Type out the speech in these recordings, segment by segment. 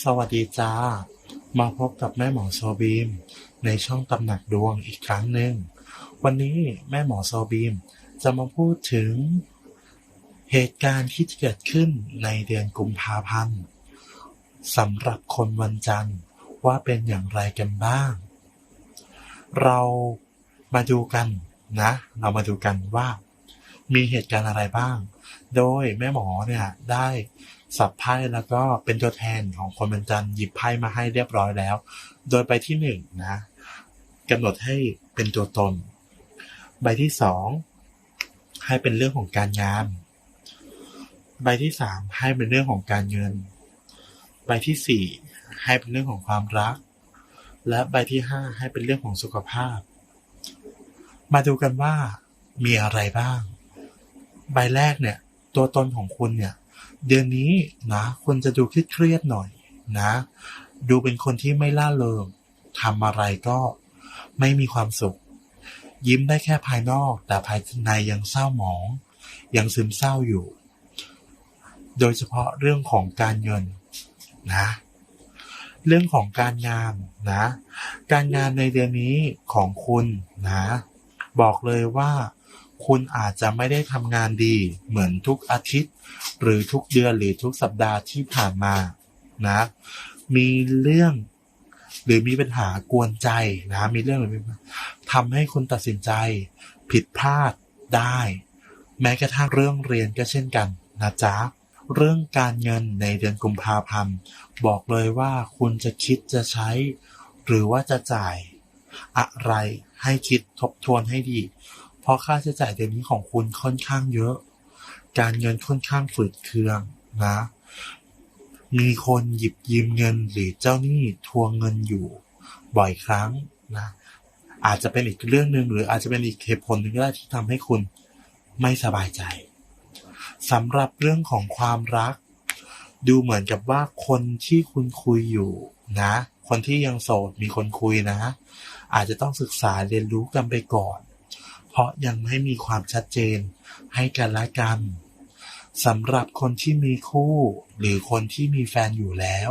สวัสดีจ้า มาพบกับแม่หมอโซบีม ในช่องตำหนักดวงอีกครั้งหนึ่ง วันนี้แม่หมอโซบีมจะมาพูดถึง เหตุการณ์ที่เกิดขึ้นในเดือนกุมภาพันธ์สำหรับคนวันจันทร์ว่าเป็นอย่างไรกันบ้าง เรามาดูกันนะ เรามาดูกันว่า มีเหตุการณ์อะไรบ้าง โดยแม่หมอเนี่ยได้ สับไพ่แล้วก็เป็นตัวแทนของคนวันจันหยิบไพ่มาให้เรียบร้อยแล้ว โดยใบที่หนึ่งนะกำหนดให้เป็นตัวตน ใบที่สองให้เป็นเรื่องของการงาน ใบที่สามให้เป็นเรื่องของการเงิน ใบที่สี่ให้เป็นเรื่องของความรัก และใบที่ห้าให้เป็นเรื่องของสุขภาพ มาดูกันว่ามีอะไรบ้าง ใบแรกเนี่ย ตัวตนของคุณเนี่ย เดือนนี้นะคุณจะดูเครียดๆหน่อยนะ ดูเป็นคนที่ไม่ล่าเริงทำอะไรก็ไม่มีความสุข ยิ้มได้แค่ภายนอก แต่ภายในยังเศร้าหมอง ยังซึมเศร้าอยู่ โดยเฉพาะเรื่องของการเงินนะ เรื่องของการงานนะ การงานในเดือนนี้ของคุณนะ บอกเลยว่า คุณอาจจะไม่ได้ทำงานดีเหมือนทุกอาทิตย์ หรือทุกเดือนหรือทุกสัปดาห์ที่ผ่านมานะ มีเรื่องหรือมีปัญหากวนใจนะ มีเรื่องหรือมีทำให้คุณตัดสินใจ ผิดพลาดได้ แม้กระทั่งเรื่องเรียนก็เช่นกันนะจ๊ะเรื่องการเงินในเดือนกุมภาพันธ์บอกเลยว่าคุณจะคิดจะใช้ หรือว่าจะจ่าย อะไรให้คิดทบทวนให้ดี เพราะค่าใช้จ่ายเดือนนี้ของคุณค่อนข้างเยอะ การเงินค่อนข้างฝืดเคืองนะ มีคนหยิบยืมเงินหรือเจ้าหนี้ทวงเงินอยู่ บ่อยครั้งนะ อาจจะเป็นอีกเรื่องหนึ่งหรืออาจจะเป็นอีกเหตุผลหนึ่งก็ได้ที่ทำให้คุณไม่สบายใจสำหรับเรื่องของความรัก ดูเหมือนกับว่าคนที่คุณคุยอยู่นะ คนที่ยังโสดมีคนคุยนะ อาจจะต้องศึกษาเรียนรู้กันไปก่อน เพราะยังไม่มีความชัดเจนให้กันและกันสำหรับคนที่มีคู่ หรือคนที่มีแฟนอยู่แล้ว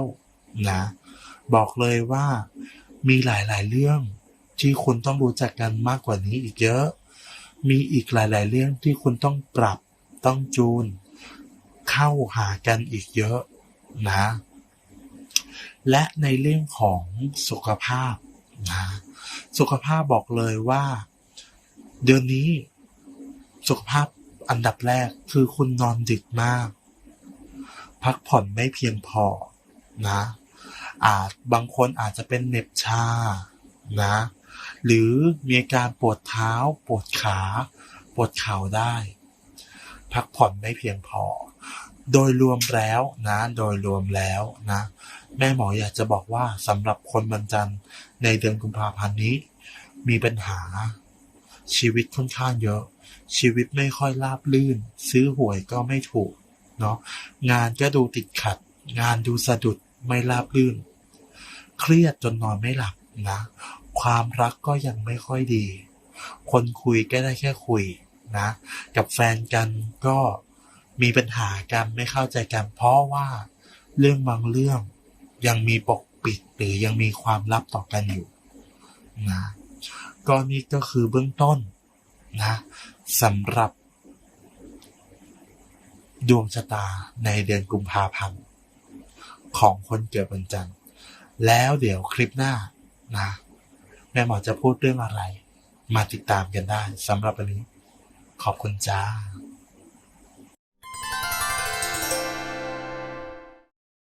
นะ บอกเลยว่ามีหลายๆเรื่องที่คุณต้องรู้จักกันมากกว่านี้อีกเยอะ มีอีกหลาย ๆ เรื่องที่คุณต้องปรับต้องจูน เข้าหากันอีกเยอะนะ และในเรื่องของสุขภาพนะสุขภาพบอกเลยว่า เดือนนี้ สุขภาพอันดับแรกคือคุณนอนดึกมาก พักผ่อนไม่เพียงพอนะ อาจบางคนอาจจะเป็นเหน็บชานะ หรือมีอาการปวดเท้า ปวดขา ปวดเข่าได้ พักผ่อนไม่เพียงพอ โดยรวมแล้วนะ โดยรวมแล้วนะ แม่หมออยากจะบอกว่าสำหรับคนบรรจันในเดือนกุมภาพันธ์นี้ มีปัญหา ชีวิตค่อนข้างเยอะ ชีวิตไม่ค่อยราบลื่น ซื้อหวยก็ไม่ถูกเนาะงานก็ดูติดขัด งานดูสะดุดไม่ราบลื่น เครียดจนนอนไม่หลับนะ ความรักก็ยังไม่ค่อยดี คนคุยก็ได้แค่คุยนะ กับแฟนกันก็มีปัญหากันไม่เข้าใจกัน เพราะว่าเรื่องบางเรื่องยังมีปกปิดหรือยังมีความลับต่อกันอยู่นะ ก็นี่ก็คือเบื้องต้นนะสำหรับ ดวงชะตาในเดือนกุมภาพันธ์ของคนเกิดวันจันทร์แล้วเดี๋ยวคลิปหน้านะแม่หมอจะพูดเรื่องอะไร มาติดตามกันได้สำหรับวันนี้ ขอบคุณจ้า